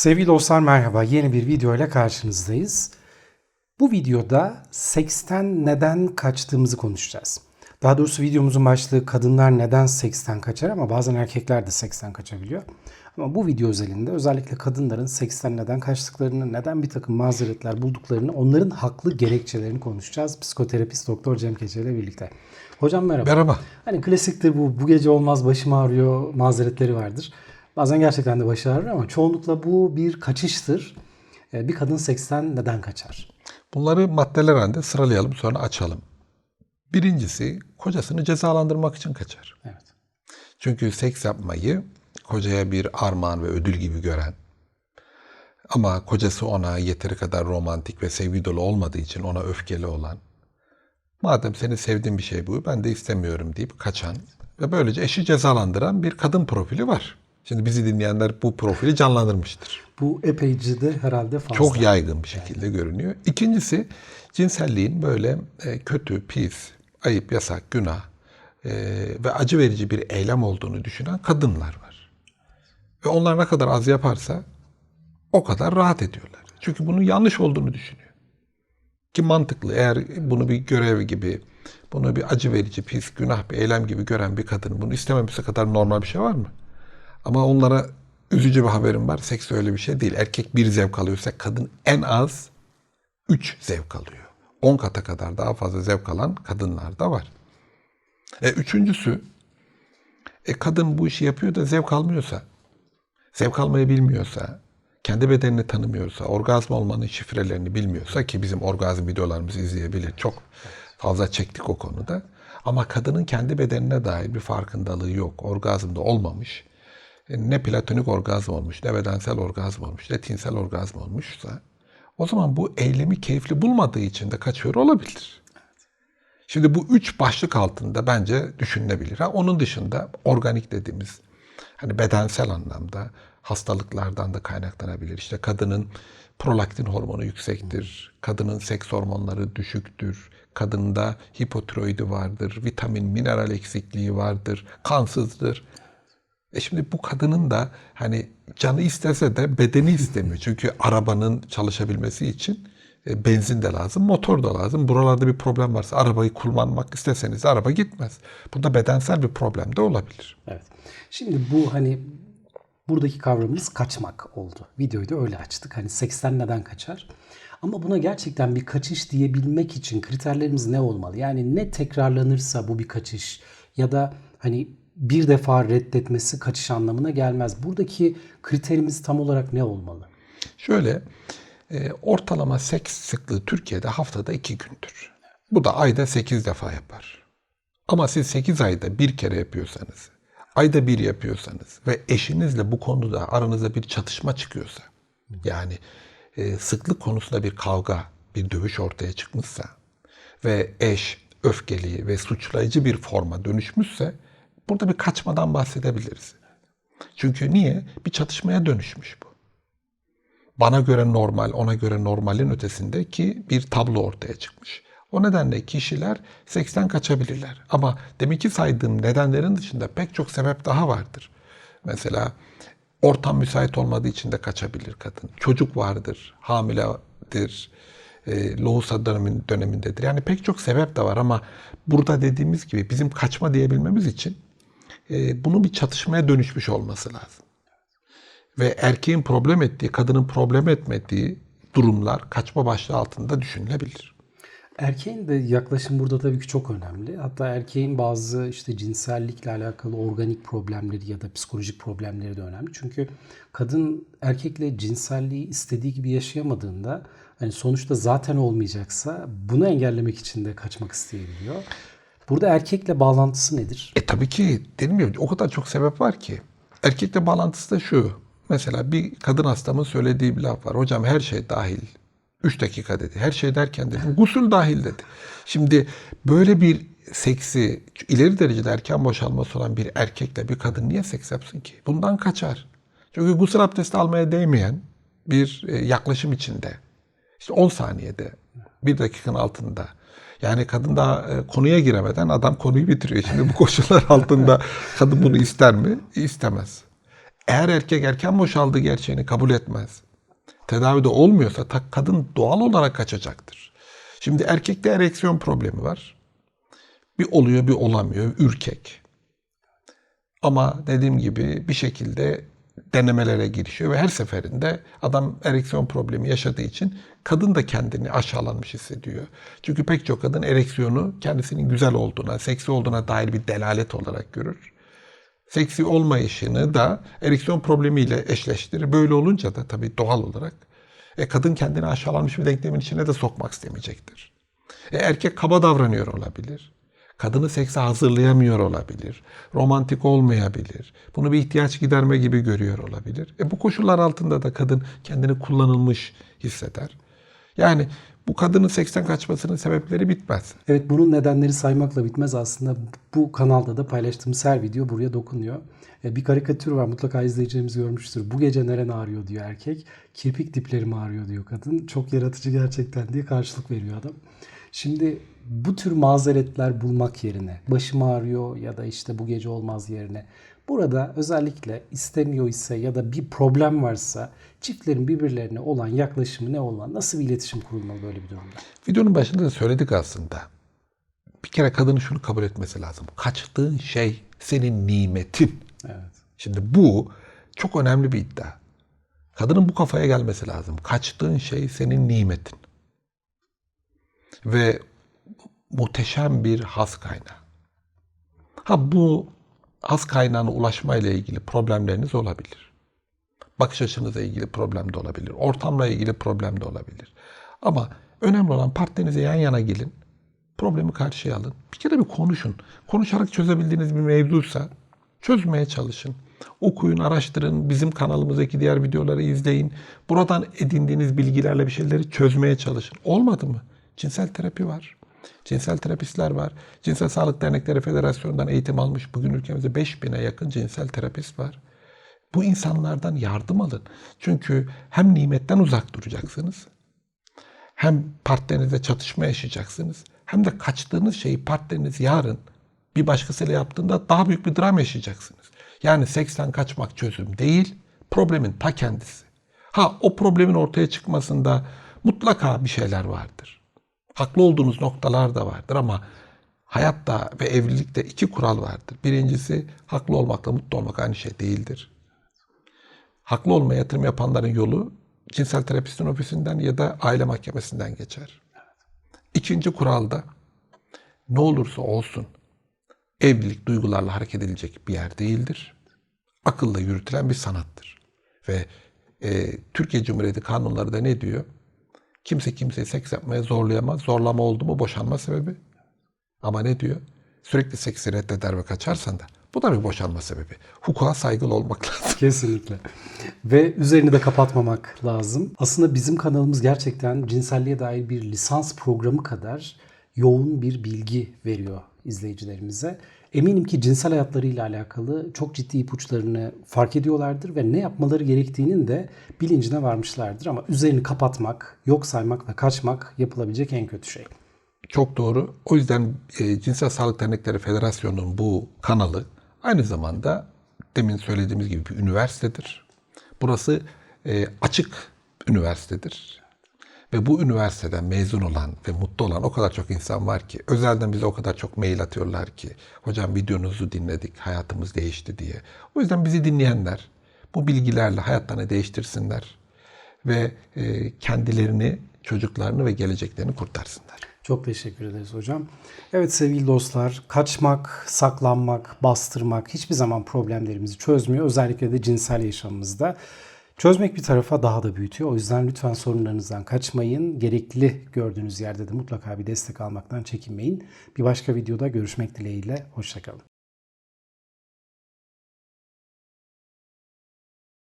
Sevgili dostlar merhaba. Yeni bir video ile karşınızdayız. Bu videoda seksten neden kaçtığımızı konuşacağız. Daha doğrusu videomuzun başlığı kadınlar neden seksten kaçar ama bazen erkekler de seksten kaçabiliyor. Ama bu video özelinde özellikle kadınların seksten neden kaçtıklarını, neden bir takım mazeretler bulduklarını, onların haklı gerekçelerini konuşacağız. Psikoterapist Doktor Cem Keçe ile birlikte. Hocam merhaba. Merhaba. Hani klasiktir bu, bu gece olmaz başım ağrıyor mazeretleri vardır. Bazen gerçekten de başı ağrır ama çoğunlukla bu bir kaçıştır. Ee, Bir kadın seksten neden kaçar? Bunları maddeler halinde sıralayalım sonra açalım. Birincisi kocasını cezalandırmak için kaçar. Evet. Çünkü seks yapmayı kocaya bir armağan ve ödül gibi gören ama kocası ona yeteri kadar romantik ve sevgi dolu olmadığı için ona öfkeli olan madem seni sevdiğim bir şey bu ben de istemiyorum deyip kaçan ve böylece eşi cezalandıran bir kadın profili var. Şimdi bizi dinleyenler bu profili canlandırmıştır. Bu epeyce de herhalde fazla. Çok yaygın bir şekilde görünüyor. İkincisi cinselliğin böyle e, kötü, pis, ayıp, yasak, günah e, ve acı verici bir eylem olduğunu düşünen kadınlar var. Ve onlar ne kadar az yaparsa o kadar rahat ediyorlar. Çünkü bunun yanlış olduğunu düşünüyor. Ki mantıklı eğer bunu bir görev gibi, bunu bir acı verici, pis, günah bir eylem gibi gören bir kadının bunu istememesi kadar normal bir şey var mı? Ama onlara üzücü bir haberim var. Seks öyle bir şey değil. Erkek bir zevk alıyorsa kadın en az 3 zevk alıyor. 10 kata kadar daha fazla zevk alan kadınlar da var. E, üçüncüsü, e, kadın bu işi yapıyor da zevk almıyorsa, zevk almayı bilmiyorsa, kendi bedenini tanımıyorsa, orgazm olmanın şifrelerini bilmiyorsa ki bizim orgazm videolarımızı izleyebilir. Çok fazla çektik o konuda. Ama kadının kendi bedenine dair bir farkındalığı yok. Orgazmda olmamış. E, Ne platonik orgazm olmuş, ne bedensel orgazm olmuş, ne tinsel orgazm olmuşsa o zaman bu eylemi keyifli bulmadığı için de kaçıyor olabilir. Şimdi bu üç başlık altında bence düşünülebilir. Ha, onun dışında organik dediğimiz hani bedensel anlamda hastalıklardan da kaynaklanabilir. İşte kadının prolaktin hormonu yüksektir, kadının seks hormonları düşüktür, kadında hipotiroidi vardır, vitamin, mineral eksikliği vardır, kansızdır. E şimdi bu kadının da hani canı istese de bedeni istemiyor. Çünkü arabanın çalışabilmesi için e, benzin de lazım, motor da lazım. Buralarda bir problem varsa arabayı kullanmak isteseniz araba gitmez. Bunda bedensel bir problem de olabilir. Evet. Şimdi bu hani buradaki kavramımız kaçmak oldu. Videoyu da öyle açtık. Hani seksten neden kaçar? Ama buna gerçekten bir kaçış diyebilmek için kriterlerimiz ne olmalı? Yani ne tekrarlanırsa bu bir kaçış ya da hani bir defa reddetmesi kaçış anlamına gelmez. Buradaki kriterimiz tam olarak ne olmalı? Şöyle e, ortalama seks sıklığı Türkiye'de haftada iki gündür. Bu da ayda 8 defa yapar. Ama siz 8 ayda bir kere yapıyorsanız, ayda bir yapıyorsanız ve eşinizle bu konuda aranızda bir çatışma çıkıyorsa, yani e, sıklık konusunda bir kavga, bir dövüş ortaya çıkmışsa ve eş öfkeli ve suçlayıcı bir forma dönüşmüşse burada bir kaçmadan bahsedebiliriz. Çünkü niye? Bir çatışmaya dönüşmüş bu bana göre normal, ona göre normalin ötesindeki bir tablo ortaya çıkmış. O nedenle kişiler seksten kaçabilirler. Ama demek ki saydığım nedenlerin dışında pek çok sebep daha vardır. Mesela ortam müsait olmadığı için de kaçabilir kadın. Çocuk vardır, hamiledir, e, lohusa dönemin, dönemindedir. Yani pek çok sebep de var ama burada dediğimiz gibi bizim kaçma diyebilmemiz için e, bunun bir çatışmaya dönüşmüş olması lazım ve erkeğin problem ettiği, kadının problem etmediği durumlar kaçma başlığı altında düşünülebilir. Erkeğin de yaklaşım burada tabii ki çok önemli. Hatta erkeğin bazı işte cinsellikle alakalı organik problemleri ya da psikolojik problemleri de önemli. Çünkü kadın erkekle cinselliği istediği gibi yaşayamadığında hani sonuçta zaten olmayacaksa bunu engellemek için de kaçmak isteyebiliyor. Burada erkekle bağlantısı nedir? E tabii ki dedim ya o kadar çok sebep var ki. Erkekle bağlantısı da şu. Mesela bir kadın hastamın söylediği bir laf var. Hocam her şey dahil. 3 dakika dedi. Her şey derken dedim. Gusül dahil dedi. Şimdi böyle bir seksi ileri derecede erken boşalması olan bir erkekle bir kadın niye seks yapsın ki? Bundan kaçar. Çünkü gusül abdesti almaya değmeyen bir e, yaklaşım içinde. İşte 10 saniyede, bir dakikanın altında. Yani kadın daha e, konuya giremeden adam konuyu bitiriyor. Şimdi bu koşullar altında kadın bunu ister mi? İstemez. Eğer erkek erken boşaldığı gerçeğini kabul etmez, tedavide olmuyorsa kadın doğal olarak kaçacaktır. Şimdi erkekte ereksiyon problemi var. Bir oluyor bir olamıyor, ürkek. Ama dediğim gibi bir şekilde denemelere girişiyor ve her seferinde adam ereksiyon problemi yaşadığı için kadın da kendini aşağılanmış hissediyor. Çünkü pek çok kadın ereksiyonu kendisinin güzel olduğuna, seksi olduğuna dair bir delalet olarak görür. Seksi olmayışını da ereksiyon problemiyle eşleştirir. Böyle olunca da tabii doğal olarak e, kadın kendini aşağılanmış bir denklemin içine de sokmak istemeyecektir. E, erkek kaba davranıyor olabilir. Kadını sekse hazırlayamıyor olabilir. Romantik olmayabilir. Bunu bir ihtiyaç giderme gibi görüyor olabilir. E bu koşullar altında da kadın kendini kullanılmış hisseder. Yani bu kadının seksten kaçmasının sebepleri bitmez. Evet bunun nedenleri saymakla bitmez aslında. Bu kanalda da paylaştığımız her video buraya dokunuyor. E, Bir karikatür var mutlaka izleyicilerimiz görmüştür. Bu gece neren ağrıyor diyor erkek. Kirpik diplerim ağrıyor diyor kadın. Çok yaratıcı gerçekten diye karşılık veriyor adam. Şimdi bu tür mazeretler bulmak yerine başım ağrıyor ya da işte bu gece olmaz yerine burada özellikle istemiyor ise ya da bir problem varsa çiftlerin birbirlerine olan yaklaşımı ne olan nasıl bir iletişim kurulmalı böyle bir durumda? Videonun başında da söyledik aslında. Bir kere kadının şunu kabul etmesi lazım. Kaçtığın şey senin nimetin. Evet. Şimdi bu çok önemli bir iddia. Kadının bu kafaya gelmesi lazım. Kaçtığın şey senin nimetin. Ve muhteşem bir has kaynağı. Ha bu has kaynağına ulaşmayla ilgili problemleriniz olabilir. Bakış açınızla ilgili problem de olabilir. Ortamla ilgili problem de olabilir. Ama önemli olan partnerinize yan yana gelin. Problemi karşıya alın. Bir kere bir konuşun. Konuşarak çözebildiğiniz bir mevzuysa çözmeye çalışın. Okuyun, araştırın, bizim kanalımızdaki diğer videoları izleyin. Buradan edindiğiniz bilgilerle bir şeyleri çözmeye çalışın. Olmadı mı? Cinsel terapi var. Cinsel terapistler var. Cinsel Sağlık Dernekleri Federasyonu'ndan eğitim almış. Bugün ülkemizde 5000'e yakın cinsel terapist var. Bu insanlardan yardım alın. Çünkü hem nimetten uzak duracaksınız, hem partnerinizle çatışma yaşayacaksınız, hem de kaçtığınız şeyi partneriniz yarın bir başkasıyla yaptığında daha büyük bir dram yaşayacaksınız. Yani seksten kaçmak çözüm değil, problemin ta kendisi. Ha o problemin ortaya çıkmasında mutlaka bir şeyler vardır. Haklı olduğunuz noktalar da vardır ama hayatta ve evlilikte iki kural vardır. Birincisi haklı olmakla mutlu olmak aynı şey değildir. Haklı olmaya yatırım yapanların yolu cinsel terapistin ofisinden ya da aile mahkemesinden geçer. İkinci kuralda ne olursa olsun evlilik duygularla hareket edilecek bir yer değildir. Akılla yürütülen bir sanattır. Ve e, Türkiye Cumhuriyeti kanunları da ne diyor? Kimse kimseyi seks yapmaya zorlayamaz. Zorlama oldu mu boşanma sebebi. Ama ne diyor? Sürekli seksi reddeder ve kaçarsan da bu da bir boşanma sebebi. Hukuka saygılı olmak lazım. Kesinlikle. Ve üzerini de kapatmamak lazım. Aslında bizim kanalımız gerçekten cinselliğe dair bir lisans programı kadar yoğun bir bilgi veriyor izleyicilerimize. Eminim ki cinsel hayatlarıyla alakalı çok ciddi ipuçlarını fark ediyorlardır ve ne yapmaları gerektiğinin de bilincine varmışlardır. Ama üzerini kapatmak, yok saymak ve kaçmak yapılabilecek en kötü şey. Çok doğru. O yüzden e, Cinsel Sağlık Dernekleri Federasyonu'nun bu kanalı aynı zamanda demin söylediğimiz gibi bir üniversitedir. Burası e, açık üniversitedir. Ve bu üniversiteden mezun olan ve mutlu olan o kadar çok insan var ki, özelden bize o kadar çok mail atıyorlar ki, hocam videonuzu dinledik, hayatımız değişti diye. O yüzden bizi dinleyenler bu bilgilerle hayatlarını değiştirsinler ve e, kendilerini, çocuklarını ve geleceklerini kurtarsınlar. Çok teşekkür ederiz hocam. Evet sevgili dostlar, kaçmak, saklanmak, bastırmak hiçbir zaman problemlerimizi çözmüyor. Özellikle de cinsel yaşamımızda. Çözmek bir tarafa daha da büyütüyor. O yüzden lütfen sorunlarınızdan kaçmayın. Gerekli gördüğünüz yerde de mutlaka bir destek almaktan çekinmeyin. Bir başka videoda görüşmek dileğiyle. Hoşçakalın.